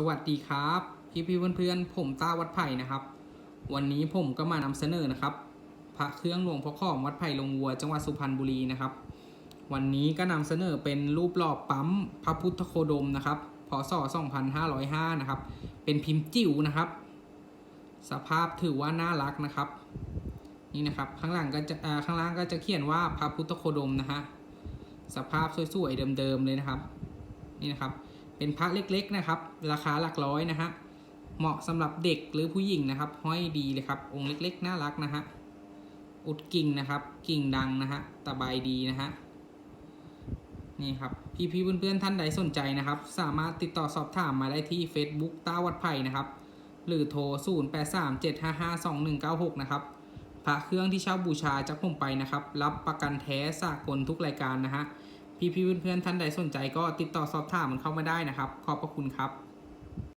สวัสดีครับ พี่พี่เพื่อนๆผมต้าวัดไผ่นะครับ วันนี้ผมก็มานำเสนอนะครับ พระเครื่องหลวงพ่อข้อมวัดไผ่ลงวัวจังหวัดสุพรรณบุรีนะครับ วันนี้ก็นำเสนอเป็นรูปหล่อปั๊มพระพุทธโคดมนะครับพศ2505นะครับ เป็นพิมพ์จิ๋วนะครับ สภาพถือว่าน่ารักนะครับ นี่นะครับข้างหลังก็จะข้างล่างก็จะเขียนว่าพระพุทธโคดมนะฮะสภาพสวยๆเดิมๆเลยนะครับ นี่นะครับ เป็นพระเล็กๆนะครับ ราคาหลักร้อยนะฮะเหมาะสำหรับเด็กหรือผู้หญิงนะครับ ห้อยดีเลยครับองค์เล็กๆ น่ารักนะฮะอุดกิ่งนะครับ กิ่งดังนะฮะตะไบดีนะฮะนี่ครับพี่ๆเพื่อนๆท่านใดสนใจนะครับ สามารถติดต่อสอบถามมาได้ที่ Facebook ต้าวัดไผ่นะครับ หรือโทร 0837552196 นะครับพระเครื่องที่เช่าบูชาจากผมไปนะครับ รับประกันแท้สากลทุกรายการนะฮะ พี่ๆเพื่อนๆท่านใดสนใจก็ติดต่อสอบถามมันเข้ามาได้นะครับ ขอบพระคุณครับ